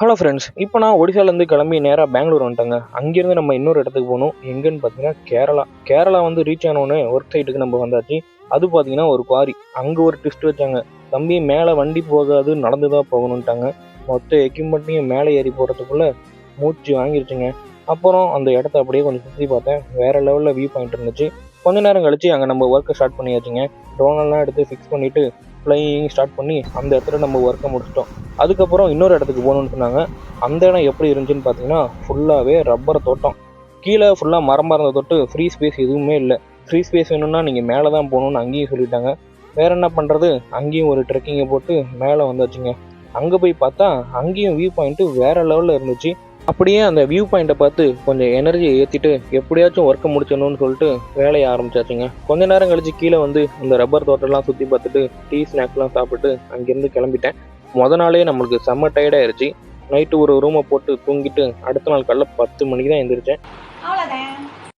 Hello friends இப்போ நான் ஒடிசாலேருந்து கிளம்பி நேராக பெங்களூர் வந்துட்டேங்க. அங்கேருந்து நம்ம இன்னொரு இடத்துக்கு போகணும். எங்கேன்னு பார்த்தீங்கன்னா கேரளா. கேரளா வந்து ரீச் ஆனோடனே ஒர்க் சைட்டுக்கு நம்ம வந்தாச்சு. அது பார்த்தீங்கன்னா ஒரு குவாரி அங்கே ஒரு ட்விஸ்ட் வச்சாங்க. தம்பி மேலே வண்டி போகாது நடந்து தான் போகணுன்ட்டாங்க மொத்த எக்யூப்மெண்ட்டையும் மேலே ஏறி போகிறதுக்குள்ளே மூச்சு வாங்கிருச்சுங்க. அப்புறம் அந்த இடத்த அப்படியே கொஞ்சம் சுற்றி பார்த்தேன். வேறு லெவலில் வியூ பாயிண்ட் இருந்துச்சு. கொஞ்ச நேரம் கழிச்சு அங்கே நம்ம ஒர்க்கை ஸ்டார்ட் பண்ணியாச்சுங்க. ட்ரோனெல்லாம் எடுத்து ஃபிக்ஸ் பண்ணிவிட்டு ஃப்ளையிங் ஸ்டார்ட் பண்ணி அந்த இடத்துல நம்ம ஒர்க்கை முடிச்சிட்டோம். அதுக்கப்புறம் இன்னொரு இடத்துக்கு போகணுன்னு சொன்னாங்க. அந்த இடம் எப்படி இருந்துச்சுன்னு பார்த்தீங்கன்னா ஃபுல்லாகவே ரப்பர் தோட்டம். கீழே ஃபுல்லாக மரம் மறந்த தொட்டு ஃப்ரீ ஸ்பேஸ் எதுவுமே இல்லை. ஃப்ரீ ஸ்பேஸ் வேணும்னா நீங்கள் மேலே தான் போகணுன்னு அங்கேயும் சொல்லிட்டாங்க. வேறு என்ன பண்ணுறது அங்கேயும் ஒரு ட்ரெக்கிங்கை போட்டு மேலே வந்தாச்சுங்க. அங்கே போய் பார்த்தா அங்கேயும் வியூ பாயிண்ட்டு வேற லெவலில் இருந்துச்சு. அப்படியே அந்த வியூ பாயிண்ட்டை பார்த்து கொஞ்சம் எனர்ஜியை ஏற்றிட்டு எப்படியாச்சும் ஒர்க்கை முடிச்சிடணும்னு சொல்லிட்டு வேலையை ஆரம்பிச்சாச்சுங்க. கொஞ்ச நேரம் கழிச்சு கீழே வந்து இந்த ரப்பர் தோட்டம்லாம் சுற்றி பார்த்துட்டு டீ ஸ்நாக்ஸ்லாம் சாப்பிட்டு அங்கேருந்து கிளம்பிட்டேன். முத நாளே நம்மளுக்கு செம்ம டயர்டாயிருச்சு நைட்டு ஒரு ரூமை போட்டு தூங்கிட்டு அடுத்த நாள் காலைல பத்து மணிக்கு தான் எழுந்திரிச்சேன்